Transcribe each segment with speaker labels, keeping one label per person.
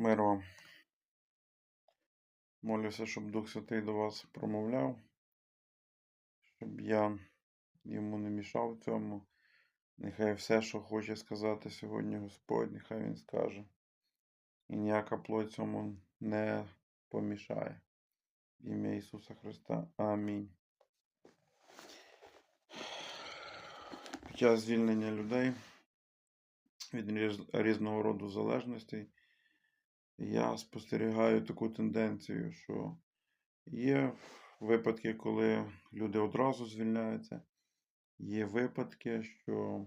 Speaker 1: Мир вам. Молюся, щоб Дух Святий до вас промовляв, щоб я йому не мішав цьому. Нехай все, що хоче сказати сьогодні Господь, нехай Він скаже. І ніяка плоть цьому не помішає. В ім'я Ісуса Христа. Амінь. Під час звільнення людей від різного роду залежностей я спостерігаю таку тенденцію, що є випадки, коли люди одразу звільняються, є випадки, що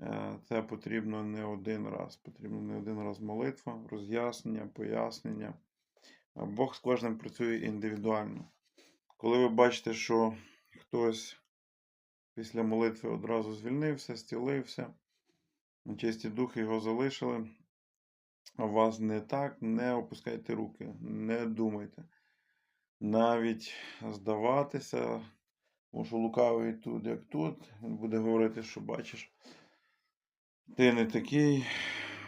Speaker 1: е, це потрібно не один раз. Потрібно не один раз молитва, роз'яснення, пояснення. Бог з кожним працює індивідуально. Коли ви бачите, що хтось після молитви одразу звільнився, зцілився, чисті духи його залишили, у вас не так, не опускайте руки, не думайте. Навіть здаватися, що лукавий тут, як тут, він буде говорити, що бачиш, ти не такий,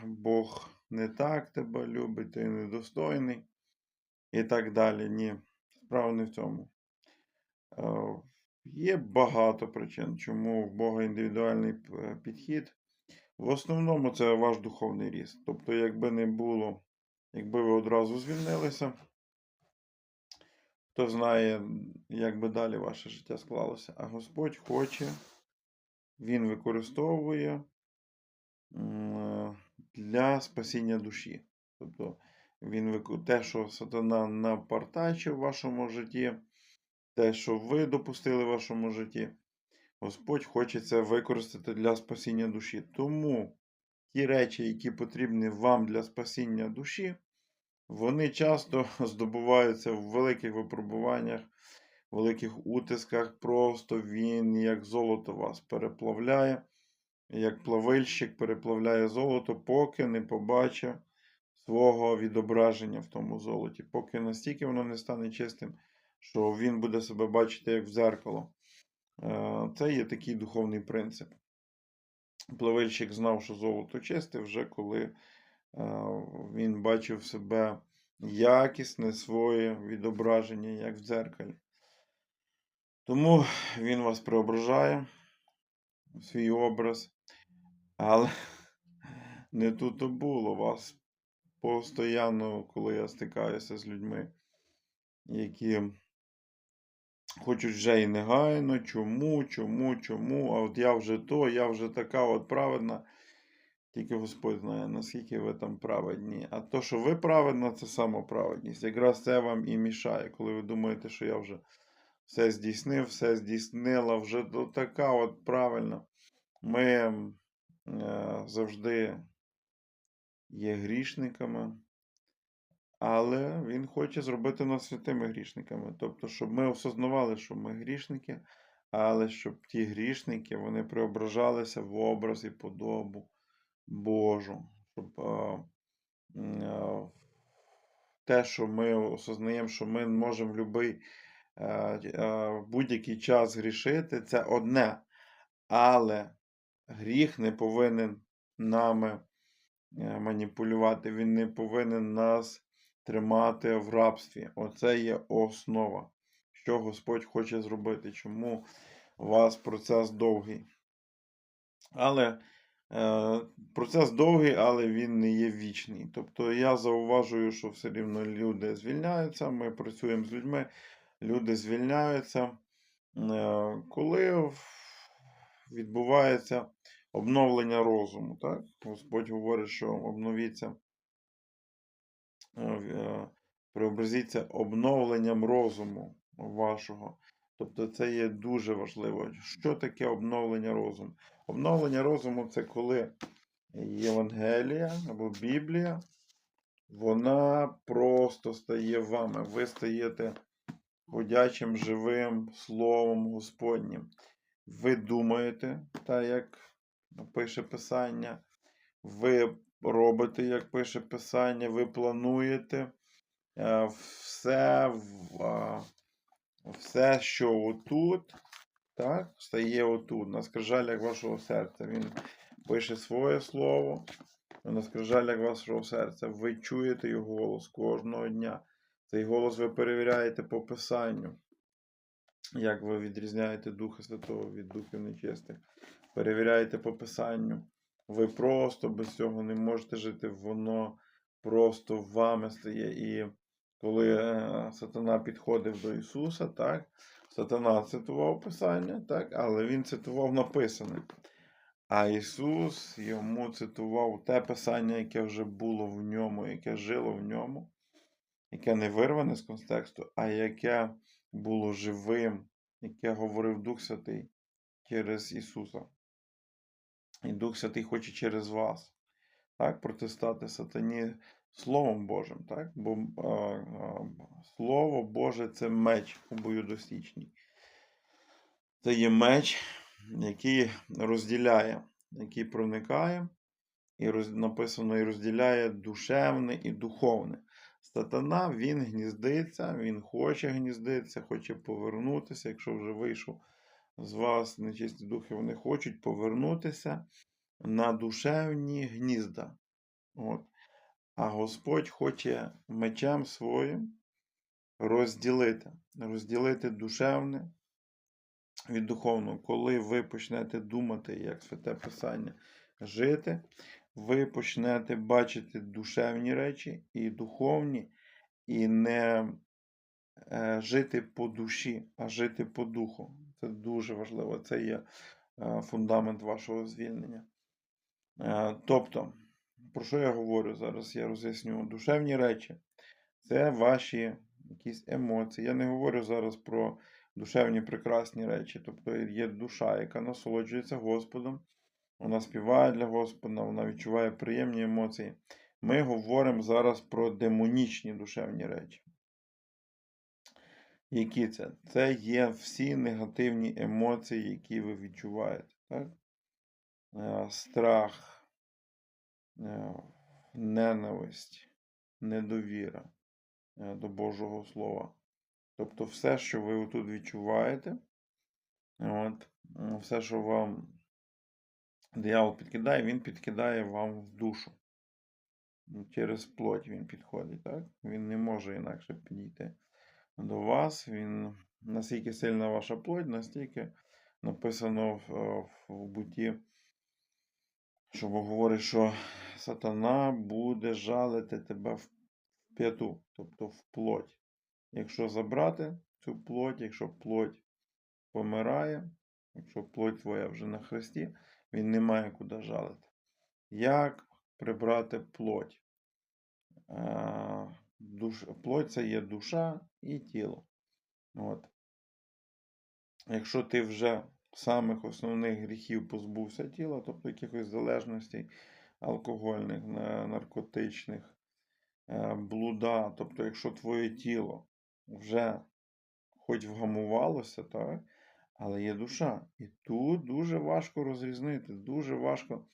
Speaker 1: Бог не так тебе любить, ти недостойний і так далі. Ні, справа не в цьому. Е, Є багато причин, чому в Бога індивідуальний підхід. В основному це ваш духовний ріст. Тобто, якби не було, якби ви одразу звільнилися, хто знає, як би далі ваше життя склалося. А Господь хоче, Він використовує для спасіння душі. Тобто, він те, що сатана напартачив в вашому житті, те, що ви допустили в вашому житті, Господь хоче це використати для спасіння душі. Тому ті речі, які потрібні вам для спасіння душі, вони часто здобуваються в великих випробуваннях, великих утисках. Просто він, як золото, вас переплавляє, як плавильщик переплавляє золото, поки не побачить свого відображення в тому золоті, поки настільки воно не стане чистим, що він буде себе бачити як в дзеркало. Е, Це є такий духовний принцип. Плавильщик знав, що золото чисте, вже коли е, він бачив себе якісне своє відображення, як в дзеркалі. Тому він вас преображає в свій образ, але не тут то було. Вас постійно, коли я стикаюся з людьми, які хочуть вже і негайно, чому, чому, чому, а от я вже то, я вже така от праведна. Тільки Господь знає, наскільки ви там праведні. А то, що ви праведна, це самоправедність. Якраз це вам і мішає, коли ви думаєте, що я вже все здійснив, все здійснила, вже до така от правильна. Ми е, завжди є грішниками, але Він хоче зробити нас святими грішниками. Тобто, щоб ми осознавали, що ми грішники, але щоб ті грішники вони преображалися в образ і подобу Божу. Щоб е, м, е, те, що ми осознаємо, що ми можемо в в будь-який час грішити, це одне. Але гріх не повинен нами е, маніпулювати, він не повинен нас тримати в рабстві. Оце є основа, що Господь хоче зробити, чому у вас процес довгий. Але е, процес довгий, але він не є вічний. Тобто я зауважую, що все рівно люди звільняються, ми працюємо з людьми, люди звільняються, е, коли відбувається обновлення розуму. Так? Господь говорить, що обновіться, преобразіться обновленням розуму вашого. Тобто це є дуже важливо. Що таке обновлення розуму? Обновлення розуму це коли Євангелія або Біблія, вона просто стає вами. Ви стаєте ходячим живим Словом Господнім. Ви думаєте, так як пише Писання, ви робите, як пише Писання, ви плануєте е, все, все, що отут, так, стає отут, на скрижалях вашого серця. Він пише своє слово, на скрижалях вашого серця. Ви чуєте його голос кожного дня. Цей голос ви перевіряєте по писанню. Як ви відрізняєте Духа Святого від Духів нечистих. Перевіряєте по писанню. Ви просто без цього не можете жити, воно просто вами стає. І коли е, сатана підходив до Ісуса, так, сатана цитував Писання, так, але він цитував написане. А Ісус йому цитував те Писання, яке вже було в ньому, яке жило в ньому, яке не вирване з контексту, а яке було живим, яке говорив Дух Святий через Ісуса. І Дух Святий хоче через вас так, протистати сатані Словом Божим. Так? Бо а, а, Слово Боже це меч обоюдосічний. Це є меч, який розділяє, який проникає, і роз, написано і розділяє душевне і духовне. Сатана, він гніздиться, він хоче гніздитися, хоче повернутися. Якщо вже вийшов з вас нечисті духи, вони хочуть повернутися на душевні гнізда. От. А Господь хоче мечем своїм розділити, розділити душевне від духовного. Коли ви почнете думати, як святе Писання, жити, ви почнете бачити душевні речі і духовні, і не е, жити по душі, а жити по духу. Це дуже важливо. Це є е, фундамент вашого звільнення. Е, тобто, про що я говорю зараз? Я роз'ясню душевні речі. Це ваші якісь емоції. Я не говорю зараз про душевні прекрасні речі. Тобто є душа, яка насолоджується Господом, вона співає для Господа, вона відчуває приємні емоції. Ми говоримо зараз про демонічні душевні речі. Які це? Це є всі негативні емоції, які ви відчуваєте. Так? Е, Страх, е, ненависть, недовіра е, до Божого Слова. Тобто все, що ви тут відчуваєте, от, все, що вам диявол підкидає, він підкидає вам в душу. Через плоть він підходить, так? Він не може інакше підійти до вас. Він настільки сильна ваша плоть, настільки написано в, в буті, що Бог говорить, що сатана буде жалити тебе в п'яту, тобто в плоть. Якщо забрати цю плоть, якщо плоть помирає, якщо плоть твоя вже на хресті, він не має куди жалити. Як прибрати плоть? Душ, плоть це є душа і тіло. От. Якщо ти вже самих основних гріхів позбувся тіла, тобто якихось залежностей алкогольних, наркотичних, е, блуда, тобто, якщо твоє тіло вже хоч вгамувалося, так, але є душа. І тут дуже важко розрізнити, дуже важко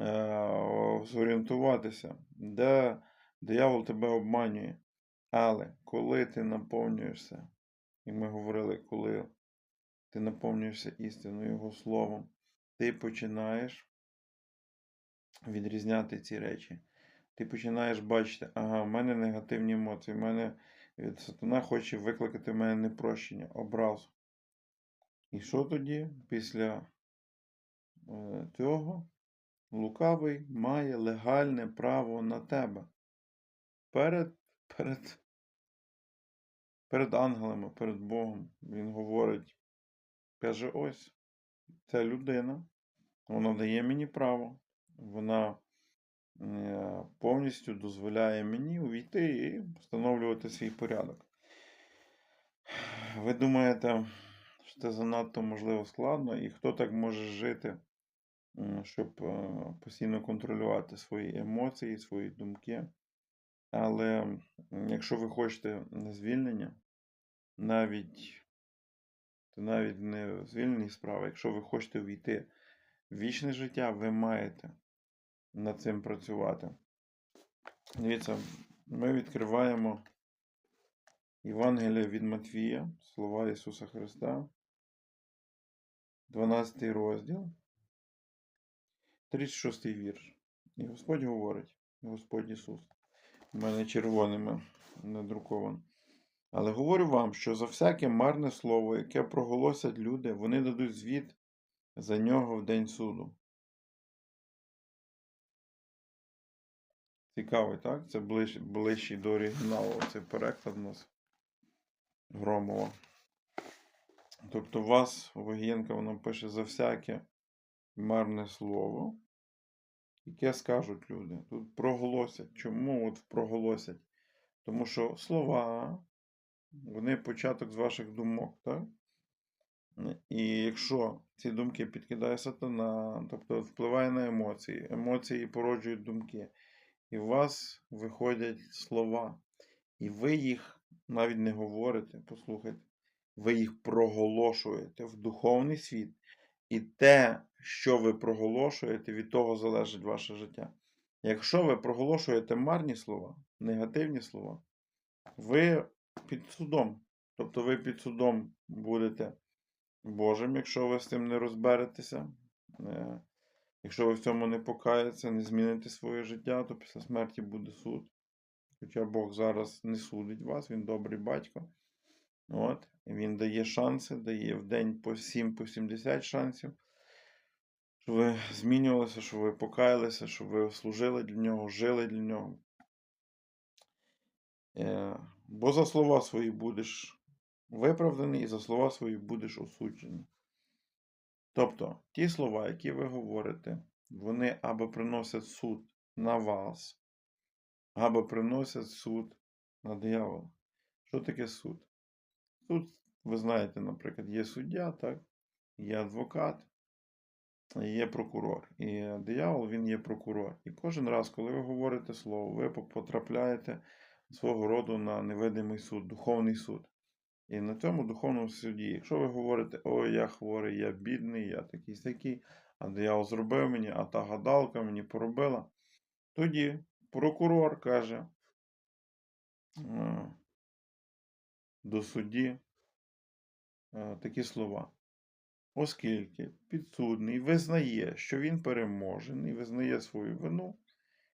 Speaker 1: е, зорієнтуватися, де диявол тебе обманює. Але коли ти наповнюєшся, і ми говорили, коли ти наповнюєшся істиною Його Словом, ти починаєш відрізняти ці речі. Ти починаєш бачити, ага, в мене негативні емоції, в мене сатана хоче викликати в мене непрощення, образу. І що тоді? Після е, цього лукавий має легальне право на тебе. Перед, перед, перед ангелами, перед Богом. Він говорить, каже: ось, ця людина, вона дає мені право, вона е, повністю дозволяє мені увійти і встановлювати свій порядок. Ви думаєте, що це занадто можливо складно, і хто так може жити, щоб е, постійно контролювати свої емоції, свої думки? Але якщо ви хочете звільнення, навіть це навіть не звільнені справи, якщо ви хочете війти в вічне життя, ви маєте над цим працювати. Дивіться, ми відкриваємо Євангелія від Матвія, слова Ісуса Христа, 12 розділ, 36 вірш. І Господь говорить, Господь Ісус. У мене червоними надруковано. Але говорю вам, що за всяке марне слово, яке проголосять люди, вони дадуть звіт за нього в день суду. Цікавий, так? Це ближ, ближчий до оригіналу. Цей переклад у нас Громова. Тобто, у вас, Вогієнка, воно пише за всяке марне слово, яке скажуть люди. Тут проголосять. Чому от проголосять? Тому що слова, вони початок з ваших думок, так? І якщо ці думки підкидає сатана, тобто впливає на емоції, емоції породжують думки, і у вас виходять слова, і ви їх навіть не говорите, послухайте, ви їх проголошуєте в духовний світ. І те, що ви проголошуєте, від того залежить ваше життя. Якщо ви проголошуєте марні слова, негативні слова, ви під судом. Тобто ви під судом будете Божим, якщо ви з тим не розберетеся. Е, Якщо ви в цьому не покаєтеся, не зміните своє життя, то після смерті буде суд. Хоча Бог зараз не судить вас, Він добрий батько. От. Він дає шанси, дає в день по 7, по 70 шансів, щоб ви змінювалися, щоб ви покаялися, щоб ви служили для нього, жили для нього. Е, Бо за слова свої будеш виправданий, і за слова свої будеш осуджений. Тобто, ті слова, які ви говорите, вони або приносять суд на вас, або приносять суд на диявола. Що таке суд? Суд, ви знаєте, наприклад, є суддя, так? є адвокат, є прокурор. І диявол він є прокурор. І кожен раз, коли ви говорите слово, ви потрапляєте свого роду на невидимий суд, духовний суд. І на цьому духовному суді, якщо ви говорите, ой, я хворий, я бідний, я такий сякий, а диявол зробив мені, а та гадалка мені поробила, тоді прокурор каже до судді е, такі слова. Оскільки підсудний визнає, що він переможений, визнає свою вину,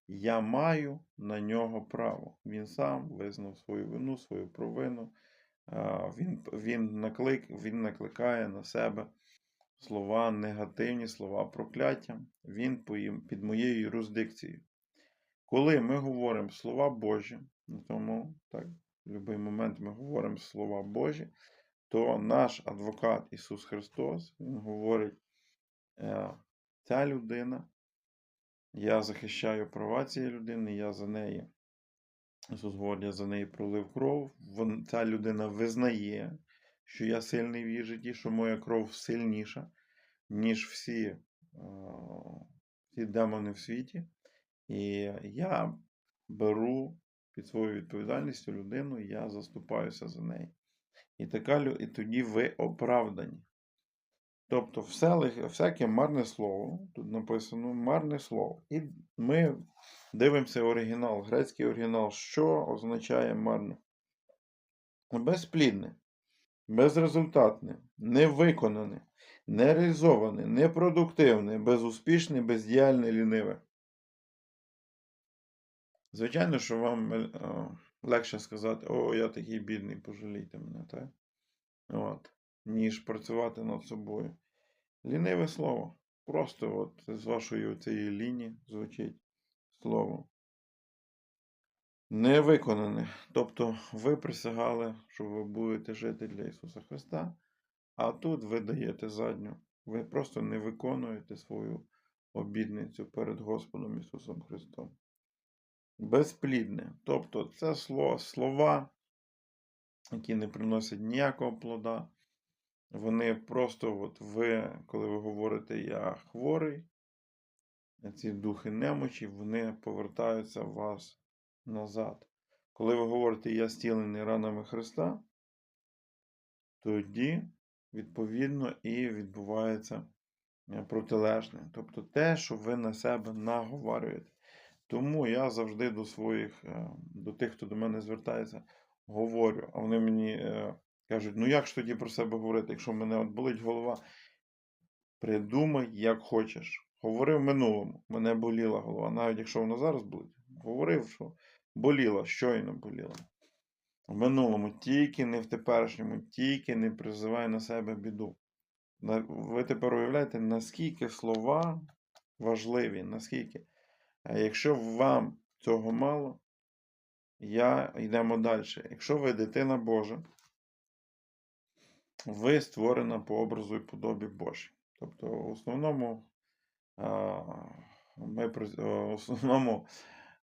Speaker 1: я маю на нього право. Він сам визнав свою вину, свою провину. Він, він, наклик, він накликає на себе слова, негативні слова прокляття. Він під моєю юрисдикцією. Коли ми говоримо слова Божі, тому так, в будь-який момент ми говоримо слова Божі, то наш адвокат Ісус Христос, Він говорить, «Е, ця людина, я захищаю права цієї людини, я за неї, Ісус говорить, я за неї пролив кров. Ця людина визнає, що я сильний в її житті, що моя кров сильніша, ніж всі, е, всі демони в світі. І я беру під свою відповідальністю людину, я заступаюся за неї. І така, і тоді ви оправдані. Тобто, всяке марне слово, тут написано марне слово. І ми дивимося оригінал, грецький оригінал, що означає марне? Безплідне, безрезультатне, невиконане, нереалізоване, непродуктивне, безуспішне, бездіяльне, ліниве. Звичайно, що вам е, легше сказати, о, я такий бідний, пожалійте мене, так? От ніж працювати над собою. Ліниве слово. Просто от з вашої цієї лінії звучить слово. Не виконане. Тобто ви присягали, що ви будете жити для Ісуса Христа, а тут ви даєте задню. Ви просто не виконуєте свою обідницю перед Господом Ісусом Христом. Безплідне. Тобто це слова, які не приносять ніякого плода, вони просто, от ви, коли ви говорите Я хворий, ці духи немочі, вони повертаються в вас назад. Коли ви говорите Я стілений ранами Христа, тоді, відповідно, і відбувається е, протилежне. Тобто те, що ви на себе наговарюєте. Тому я завжди до своїх, е, до тих, хто до мене звертається, говорю, а вони мені е, Кажуть, ну як ж тоді про себе говорити, якщо в мене от болить голова? Придумай, як хочеш. говорив в минулому. Мене боліла голова, навіть якщо вона зараз болить. Говорив, що боліла, щойно боліла. В минулому, тільки не в теперішньому, тільки не призивай на себе біду. Ви тепер уявляєте, наскільки слова важливі, наскільки. А якщо вам цього мало, я йдемо далі. Якщо ви дитина Божа, ви створена по образу і подобі Божій. Тобто, в основному, ми в основному,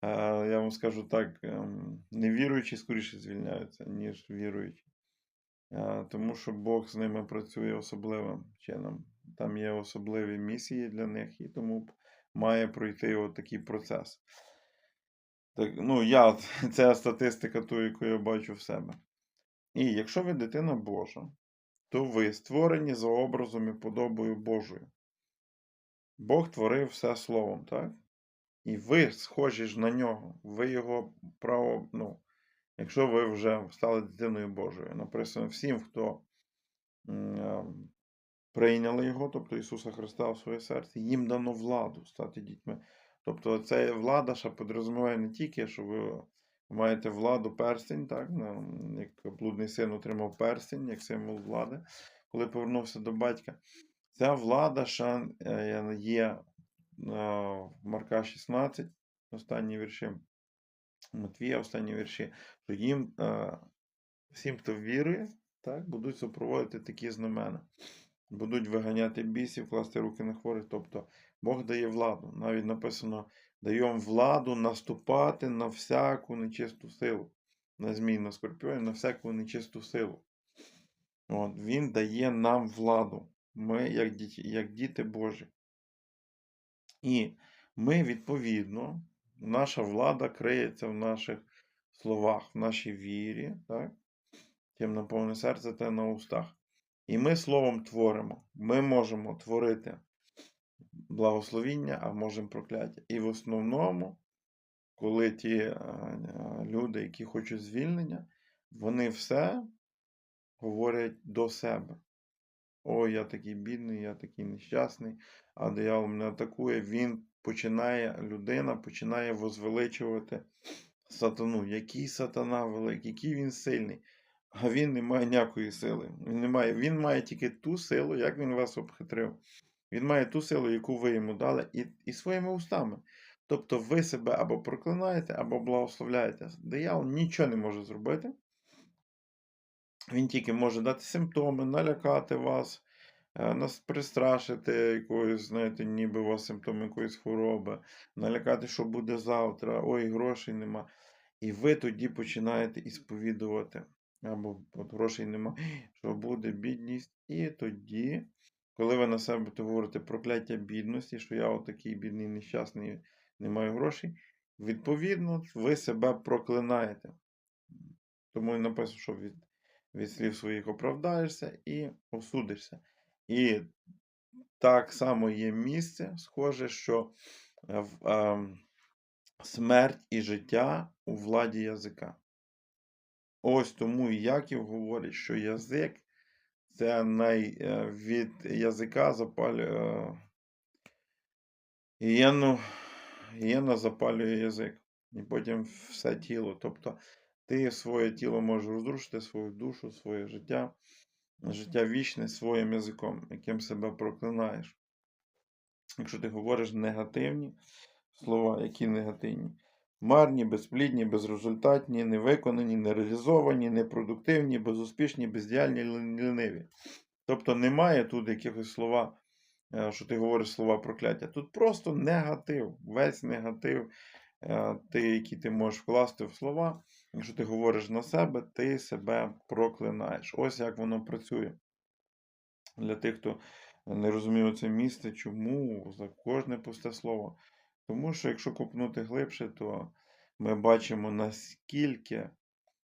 Speaker 1: я вам скажу так, ем, невіруючі скоріше звільняються, ніж віруючі. Тому що Бог з ними працює особливим чином. Там є особливі місії для них, і тому має пройти от такий процес. Так, ну, я, це статистика ту, яку я бачу в себе. І якщо ви дитина Божа, то ви створені за образом і подобою Божою. Бог творив все словом, так? І ви схожі ж на нього. Ви його право, ну, якщо ви вже стали дитиною Божою. Написано всім, хто м, е, прийняли його, тобто Ісуса Христа в своє серце, їм дано владу стати дітьми. Тобто це влада ще підрозуміває не тільки, що ви маєте владу перстень, так, як блудний син отримав перстень, як символ влади, коли повернувся до батька. Ця влада ще е, є е, в Марка 16, останні вірші, Матвія, останні вірші, що їм, е, всім, хто вірує, так, будуть супроводити такі знамена. Будуть виганяти бісів, класти руки на хворих. Тобто Бог дає владу. Навіть написано, дає вам владу наступати на всяку нечисту силу. На змій, на скорпіон, на всяку нечисту силу. От, Він дає нам владу. Ми, як діти, як діти Божі. І ми, відповідно, наша влада криється в наших словах, в нашій вірі, так? Тим наповне серце та на устах. І ми словом творимо. Ми можемо творити благословіння, а можемо прокляття. І в основному, коли ті е, люди, які хочуть звільнення, вони все говорять до себе. Ой, я такий бідний, я такий нещасний, а диявол мене атакує. Він починає, людина починає возвеличувати сатану. Який сатана великий, який він сильний. А він не має ніякої сили. Він, не має, він має тільки ту силу, як він вас обхитрив. Він має ту силу, яку ви йому дали, і, і своїми устами. Тобто ви себе або проклинаєте, або благословляєте. Диявол нічого не може зробити. Він тільки може дати симптоми, налякати вас, е, нас пристрашити якоюсь, знаєте, ніби у вас симптоми якоїсь хвороби, налякати, що буде завтра, ой, грошей нема. І ви тоді починаєте ісповідувати. Або от грошей нема, що буде бідність. І тоді, коли ви на себе будете говорити прокляття бідності, що я отакий бідний, нещасний, не маю грошей, відповідно, ви себе проклинаєте. Тому і написано, що від, від слів своїх оправдаєшся і осудишся. І так само є місце, схоже, що е, в, е, смерть і життя у владі язика. Ось тому і Яків говорить, що язик це най, е, від язика запалює. Гієну, гієна запалює язик. І потім все тіло. Тобто ти своє тіло можеш розрушити, свою душу, своє життя, життя вічне своїм язиком, яким себе проклинаєш. Якщо ти говориш негативні слова, які негативні, марні, безплідні, безрезультатні, невиконані, нереалізовані, непродуктивні, безуспішні, бездіяльні, ліниві. Тобто немає тут якихось слова, е, що ти говориш слова прокляття. Тут просто негатив, весь негатив, е, ти, який ти можеш вкласти в слова. Якщо ти говориш на себе, ти себе проклинаєш. Ось як воно працює. Для тих, хто не розуміє це місце, чому за кожне пусте слово. Тому що якщо копнути глибше, то ми бачимо, наскільки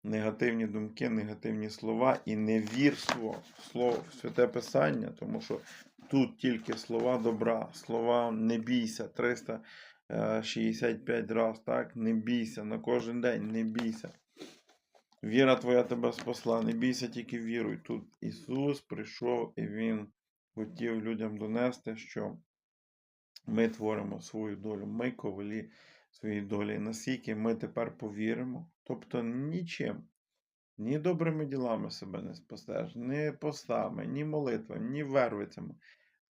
Speaker 1: негативні думки, негативні слова і невірство слово в святе писання, тому що тут тільки слова добра, слова не бійся 365 раз, так? Не бійся на кожен день, не бійся. Віра твоя тебе спасла, не бійся, тільки віруй. Тут Ісус прийшов і Він хотів людям донести, що Ми творимо свою долю, ми ковалі своєї долі. Наскільки ми тепер повіримо, тобто нічим, ні добрими ділами себе не спасеш, ні постами, ні молитвами, ні вервицями.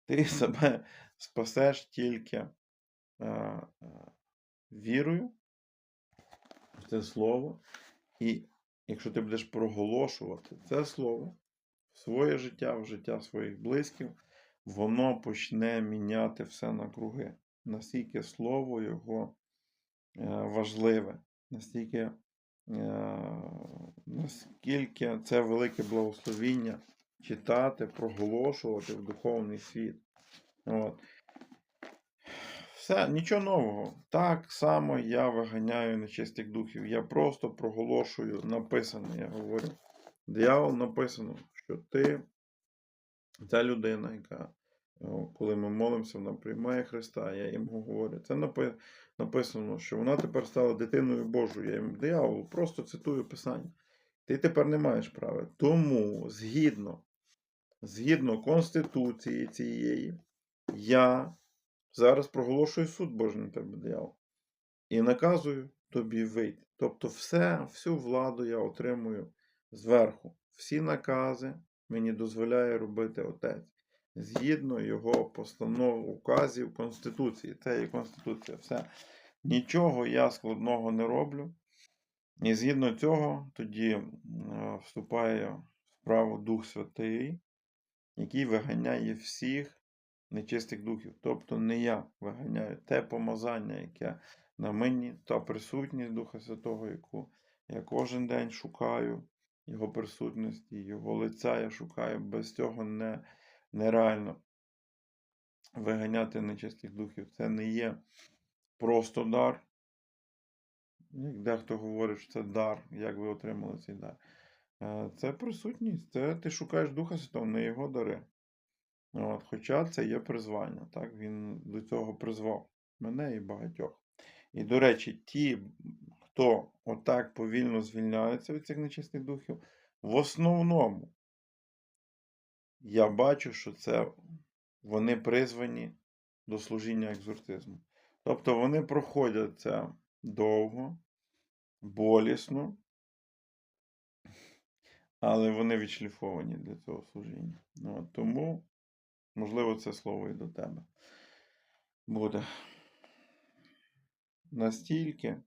Speaker 1: Ти себе спасеш тільки е, е, вірою в це слово. І якщо ти будеш проголошувати це слово в своє життя, в життя своїх близьких, воно почне міняти все навкруги. Настільки слово його е, важливе, настільки, е, наскільки це велике благословіння читати, проголошувати в духовний світ. От. Все, нічого нового. Так само я виганяю нечистих духів. Я просто проголошую написане, я говорю. Диявол написано, що ти ця людина, яка, коли ми молимося, вона приймає Христа, я їм говорю. Це написано, що вона тепер стала дитиною Божою. Я їм дияволу просто цитую Писання. Ти тепер не маєш права. Тому, згідно, згідно Конституції цієї, я зараз проголошую суд Божий на тебе, диявол. І наказую тобі вийти. Тобто, все, всю владу я отримую зверху. Всі накази мені дозволяє робити отець. Згідно його постанов, указів Конституції. Це є Конституція. Все. Нічого я складного не роблю. І згідно цього, тоді вступає в справу Дух Святий, який виганяє всіх нечистих духів. Тобто не я виганяю те помазання, яке на мені, та присутність Духа Святого, яку я кожен день шукаю, Його присутності, Його лиця я шукаю. Без цього не, нереально виганяти нечистих духів. Це не є просто дар. Як дехто говорить, що це дар, як ви отримали цей дар. Е, Це присутність, це ти шукаєш Духа Святого, не його дари. От, хоча це є призвання. Так? Він до цього призвав мене і багатьох. І, до речі, ті, хто отак повільно звільняється від цих нечистих духів, в основному я бачу, що це вони призвані до служіння екзорцизму. Тобто вони проходять це довго, болісно, але вони відшліфовані для цього служіння. От, тому, можливо, це слово і до тебе буде. Настільки,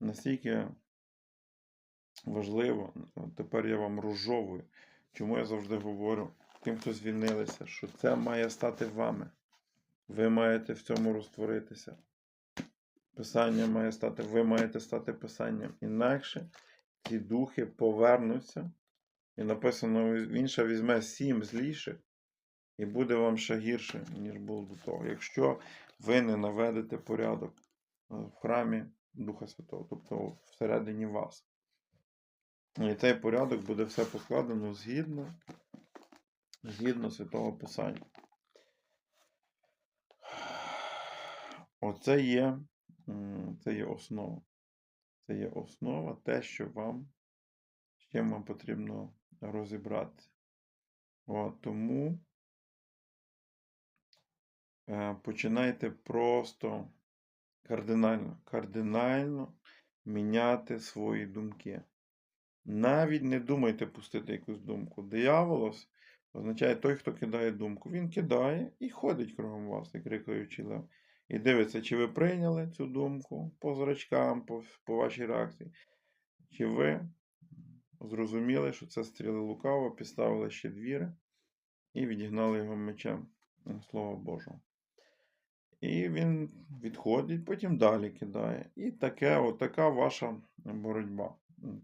Speaker 1: настільки важливо, тепер я вам розжовую, чому я завжди говорю тим, хто звільнилися, що це має стати вами. Ви маєте в цьому розтворитися. Писання має стати, ви маєте стати писанням. Інакше ці духи повернуться. І написано, інша візьме сім зліших, і буде вам ще гірше, ніж було до того. Якщо ви не наведете порядок е, в храмі Духа Святого, тобто всередині вас. І цей порядок буде все покладено згідно, згідно Святого Писання. Оце є, це є основа. Це є основа, те, що вам, з чим вам потрібно розібратися. От, тому е, починайте просто кардинально, кардинально міняти свої думки. Навіть не думайте пустити якусь думку. Дияволос означає той, хто кидає думку. Він кидає і ходить кругом вас, як рикаючий лев. І дивиться, чи ви прийняли цю думку по зрачкам, по, по вашій реакції, чи ви зрозуміли, що це стріли лукаво, підставили ще двіри і відігнали його мечем на Слова Божого. І він відходить, потім далі кидає. І таке, от така ваша боротьба,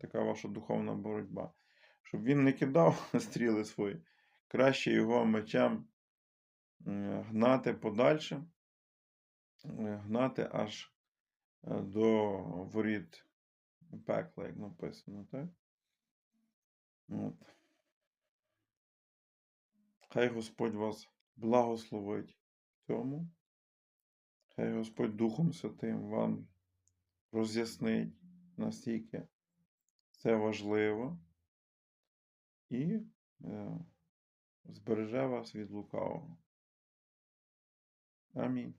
Speaker 1: така ваша духовна боротьба. Щоб він не кидав стріли свої, краще його мечем е, гнати подальше, е, гнати аж е, до воріт пекла, як написано, так? От. Хай Господь вас благословить в цьому. Хай Господь Духом Святим вам роз'яснить, настільки це важливо і збереже вас від лукавого. Амінь.